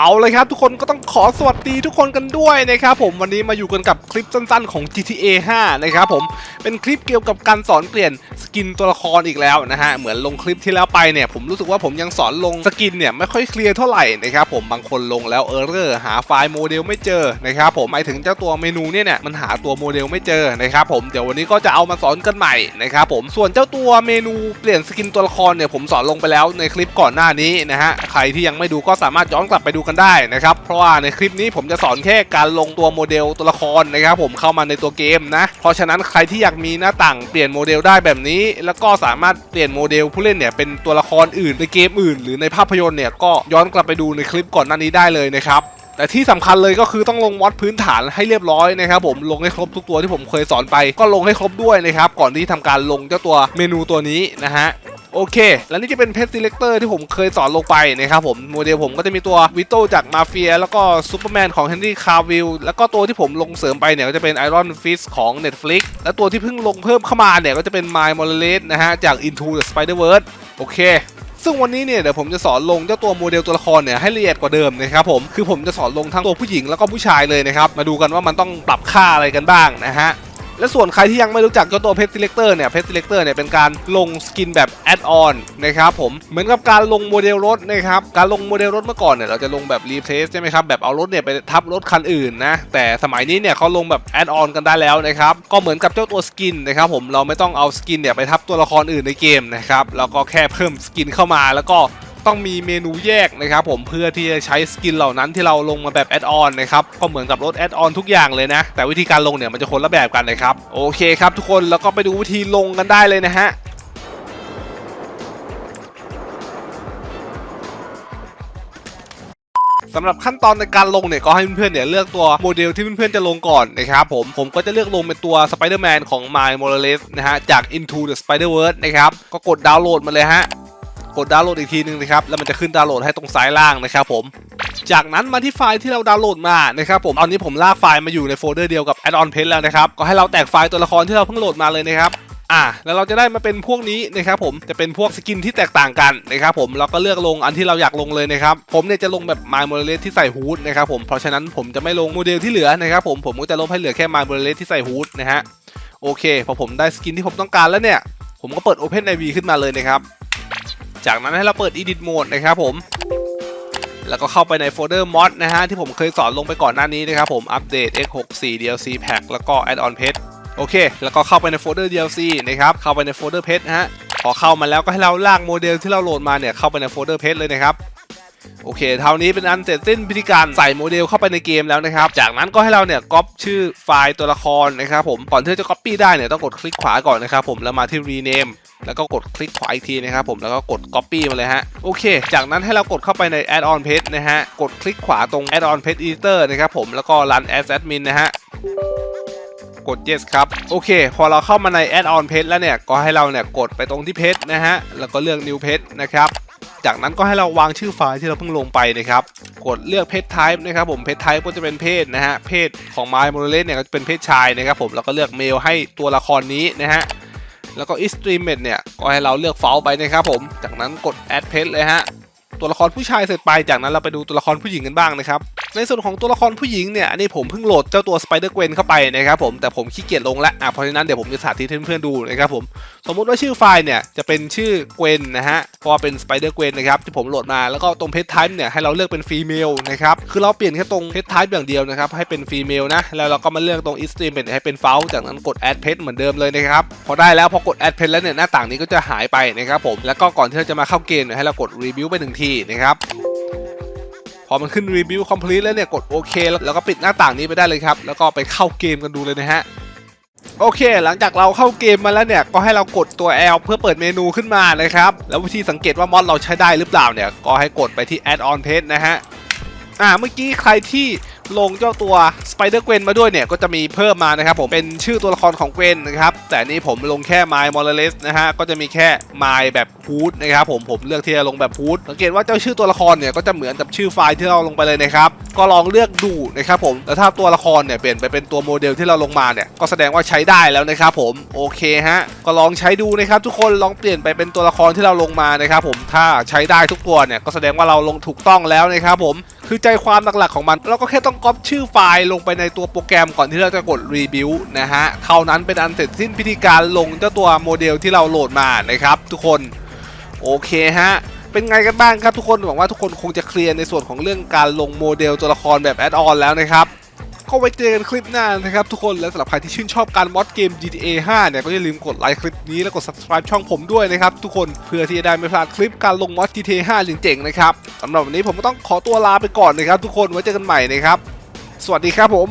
เอาเลยครับทุกคนก็ต้องขอสวัสดีทุกคนกันด้วยนะครับผมวันนี้มาอยู่กันกับคลิปสั้นๆของ GTA 5 นะครับผมเป็นคลิปเกี่ยวกับการสอนเปลี่ยนสกินตัวละครอีกแล้วนะฮะเหมือนลงคลิปที่แล้วไปเนี่ยผมรู้สึกว่าผมยังสอนลงสกินเนี่ยไม่ค่อยเคลียร์เท่าไหร่นะครับผมบางคนลงแล้วเออร์เรอร์หาไฟล์โมเดลไม่เจอนะครับผมหมายถึงเจ้าตัวเมนูเนี่ยเนี่ยมันหาตัวโมเดลไม่เจอนะครับผมเดี๋ยววันนี้ก็จะเอามาสอนกันใหม่นะครับผมส่วนเจ้าตัวเมนูเปลี่ยนสกินตัวละครเนี่ยผมสอนลงไปแล้วในคลิปก่อนหน้านี้นะฮะใครที่ยังไม่ดูก็สามารถย้อนกลับไปดูกันได้นะครับ เพราะว่าในคลิปนี้ผมจะสอนแค่การลงตัวโมเดลตัวละครนะครับผมเข้ามาในตัวเกมนะ เพราะฉะนั้นใครที่อยากมีหน้าต่างเปลี่ยนโมเดลได้แบบนี้ แล้วก็สามารถเปลี่ยนโมเดลผู้เล่นเนี่ยเป็นตัวละครอื่นในเกมอื่น หรือในภาพยนตร์เนี่ยก็ย้อนกลับไปดูในคลิปก่อนหน้านี้ได้เลยนะครับแต่ที่สำคัญเลยก็คือต้องลงมอดพื้นฐานให้เรียบร้อยนะครับผมลงให้ครบทุกตัวที่ผมเคยสอนไป ก็ลงให้ครบด้วยนะครับก่อนที่ทำการลงเจ้าตัวเมนูตัวนี้นะฮะ โอเค แล้วนี่จะเป็นเพจ s ิเล c เตอร์ที่ผมเคยสอนลงไปนะครับผมโมเดลผมก็จะมีตัววิโตจากมาเฟียแล้วก็ซูเปอร์แมนของเฮนรี่คาร์วิลแล้วก็ตัวที่ผมลงเสริมไปเนี่ยก็จะเป็นไอรอนฟิสของ Netflix และตัวที่เพิ่งลงเพิ่มเข้ามาเนี่ยก็จะเป็น m ม l มอ r เลสนะฮะจาก Into the Spider-Verse โอเคซึ่งวันนี้เนี่ยเดี๋ยวผมจะสอนลงเจ้าตัวโมเดลตัวละครเนี่ยให้ละเอียดกว่าเดิมนะครับผมคือผมจะสอนลงทั้งตัวผู้หญิงแล้วก็ผู้ชายเลยนะครับมาดูกันว่ามันต้องปรับค่าอะไรกันบ้างนะฮะ และส่วนใครที่ยังไม่รู้จักเจ้าตัวเพจ s ิเล c เตอร์เนี่ยเพจ s ิเล c เตอร์เนี่ยเป็นการลงสกินแบบแอดออนนะครับผมเหมือนกับการลงโมเดลรถนะครับการลงโมเดลรถเมื่อก่อนเนี่ยเราจะลงแบบรีเพลซใช่ไหมครับแบบเอารถเนี่ยไปทับรถคันอื่นนะแต่สมัยนี้เนี่ยเขาลงแบบแอดออนกันได้แล้วนะครับก็เหมือนกับเจ้าตัวสกินนะครับผมเราไม่ต้องเอาสกินเนี่ยไปทับตัวละครอื่นในเกมนะครับเราก็แค่เพิ่มสกินเข้ามาแล้วก็ ต้องมีเมนูแยกนะครับผมเพื่อที่จะใช้สกินเหล่านั้นที่เราลงมาแบบแอดออนนะครับก็เหมือนกับรถแอดออนทุกอย่างเลยนะ แต่วิธีการลงเนี่ยมันจะคนละแบบกันนะครับโอเคครับทุกคนแล้วก็ไปดูวิธีลงกันได้เลยนะฮะสำหรับขั้นตอนในการลงเนี่ยก็ให้เพื่อนๆเนี่ยเลือกตัวโมเดลที่เพื่อนๆจะลงก่อนนะครับผมผมก็จะเลือกลงเป็นตัว Spider-Man ของ Miles Morales นะฮะจาก Into the Spider-Verse นะครับก็กดดาวน์โหลดมาเลยฮะ กดดาวน์โหลดอีกทีนึงนะครับแล้วมันจะขึ้นดาวน์โหลดให้ตรงซ้ายล่างนะครับผมจากนั้นมาที่ไฟล์ที่เราดาวน์โหลดมานะครับผมตอนนี้ผมลากไฟล์มาอยู่ในโฟลเดอร์เดียวกับ Add-on Page แล้วนะครับก็ให้เราแตกไฟล์ตัวละครที่เราเพิ่งโหลดมาเลยนะครับอ่าแล้วเราจะได้มาเป็นพวกนี้นะครับผมจะเป็นพวกสกินที่แตกต่างกันนะครับผมเราก็เลือกลงอันที่เราอยากลงเลยนะครับผมเนี่ยจะลงแบบ My m o r a l e s ที่ใส่ฮูดนะครับผมเพราะฉะนั้นผมจะไม่ลงโมเดลที่เหลือนะครับผมผมก็จะลบให้เหลือแค่ My m o r a l e s ที่ใส่ฮูดนะฮะโอเคพอผมได้สกินที่ผมต้องการแล้วเนี่ยผมก็เปิด Open IV ขึ้นมาเลยนะครับ จากนั้นให้เราเปิด Edit Mode นะครับผม แล้วก็เข้าไปในโฟลเดอร์ mod นะฮะ ที่ผมเคยสอนลงไปก่อนหน้านี้นะครับผมอัปเดต x64 DLC pack แล้วก็ add-on pet โอเค แล้วก็เข้าไปในโฟลเดอร์ DLC นะครับ เข้าไปในโฟลเดอร์เพจนะฮะ พอเข้ามาแล้วก็ให้เราลากโมเดลที่เราโหลดมาเนี่ยเข้าไปในโฟลเดอร์เพจเลยนะครับ โอเคเท่านี้เป็นอันเสร็จสิ้นพิธีการใส่โมเดลเข้าไปในเกมแล้วนะครับ จากนั้นก็ให้เราเนี่ยก๊อปชื่อไฟล์ตัวละครนะครับผม ก่อนที่จะก๊อปปี้ได้เนี่ยต้องกดคลิกขวาก่อนนะครับผม แล้วมาที่ rename แล้วก็กดคลิกขวาอีกทีนะครับผมแล้วก็กด copy มาเลยฮะโอเค จากนั้นให้เรากดเข้าไปใน add-on page นะฮะกดคลิกขวาตรง add-on page editor นะครับผมแล้วก็ run as admin นะฮะกด yes ครับ โอเค พอเราเข้ามาใน add-on page แล้วเนี่ย ก็ให้เราเนี่ย กดไปตรงที่ page นะฮะ แล้วก็เลือก new page นะครับ จากนั้นก็ให้เราวางชื่อไฟล์ที่เราเพิ่งลงไปนะครับ กดเลือกเพจไทป์นะครับผมเพจไทป์ก็จะเป็นเพศนะฮะเพศของ My m o r a l e s เนี่ยก็จะเป็นเพศชายนะครับผมแล้วก็เลือกเมลให้ตัวละครนี้นะฮะแล้วก็ extremate เนี่ยก็ให้เราเลือกเฟลไปนะครับผมจากนั้นกด add page เลยฮะตัวละครผู้ชายเสร็จไปจากนั้นเราไปดูตัวละครผู้หญิงกันบ้างนะครับในส่วนของตัวละครผู้หญิงเนี่ยอันนี้ผมเพิ่งโหลดเจ้าตัว Spider Gwen เข้าไปนะครับผมแต่ผมขี้เกียจลงล้วอะเพราะฉะนั้นเดี๋ยวผมจะสาธิตให้เพื่อนๆดูนะครับผมสมมุติว่าชื่อไฟล์เนี่ยจะเป็นชื่อ Gwen นะฮะเพราะเป็น Spider Gwen นนะครับที่ผมโหลดมาแล้วก็ตรง Page Type เนี่ยให้เราเลือกเป็น Female นะครับคือเราเปลี่ยนแค่ตรง Page Type อย่างเดียวนะครับให้เป็น Female นะแล้วเราก็มาเลือกตรง Extreme เป็นให้เป็น f a l จากนั้นกด Add Page เหมือนเดิมเลยนะครับพอได้แล้วพอกด Add Page แล้วเนี่ยหน้าต่างนี้ก็จะหายไปนะครับผมแล้วก็ก่อนที่เราจะมาเข้าเกมให้เรากด Review ไปหนึ่งทีนะครับ พอมันขึ้นรีวิวคอมพลีทแล้วเนี่ยกดโอเคแล้วก็ปิดหน้าต่างนี้ไปได้เลยครับ แล้วก็ไปเข้าเกมกันดูเลยนะฮะโอเค หลังจากเราเข้าเกมมาแล้วเนี่ย ก็ให้เรากดตัว L เพื่อเปิดเมนูขึ้นมานะครับ แล้ววิธีสังเกตว่ามอดเราใช้ได้หรือเปล่าเนี่ย ก็ให้กดไปที่ Add-on Page นะฮะ อ่า เมื่อกี้ใครที่ ลงเจ้าตัว Spider Gwen มาด้วยเนี่ยก็จะมีเพิ่มมานะครับผมเป็นชื่อตัวละครของ Gwen นะครับแต่นี่ผมลงแค่ My Morales นะฮะก็จะมีแค่ My แบบ Hood นะครับผมผมเลือกที่จะลงแบบ Hood สังเกตว่าเจ้าชื่อตัวละครเนี่ยก็จะเหมือนกับชื่อไฟล์ที่เราลงไปเลยนะครับก็ลองเลือกดูนะครับผมแล้วถ้าตัวละครเนี่ยเปลี่ยนไปเป็นตัวโมเดลที่เราลงมาเนี่ยก็แสดงว่าใช้ได้แล้วนะครับผมโอเคฮะก็ลองใช้ดูนะครับทุกคนลองเปลี่ยนไปเป็นตัวละครที่เราลงมานะครับผมถ้าใช้ได้ทุกตัวเนี่ยก็แสดงว่าเราลงถูกต้องแล้วนะครับผม คือใจความหลักๆของมัน เราก็แค่ต้องก๊อปชื่อไฟล์ลงไปในตัวโปรแกรมก่อนที่เราจะกดรีบิวนะฮะเท่านั้นเป็นอันเสร็จสิ้นพิธีการลงเจ้าตัวโมเดลที่เราโหลดมานะครับทุกคนโอเคฮะเป็นไงกันบ้างครับทุกคนหวังว่าทุกคนคงจะเคลียร์ในส่วนของเรื่องการลงโมเดลตัวละครแบบแอดออนแล้วนะครับ ก็ไว้เจอกันคลิปหน้านะครับทุกคนและสำหรับใครที่ชื่นชอบการมอดเกม GTA 5 เนี่ยก็อย่าลืมกดไลค์คลิปนี้แล้วกด subscribe ช่องผมด้วยนะครับทุกคนเพื่อที่จะได้ไม่พลาดคลิปการลงมอด GTA 5เจ๋งๆนะครับสำหรับวันนี้ผมก็ต้องขอตัวลาไปก่อนนะครับทุกคนไว้เจอกันใหม่นะครับสวัสดีครับผม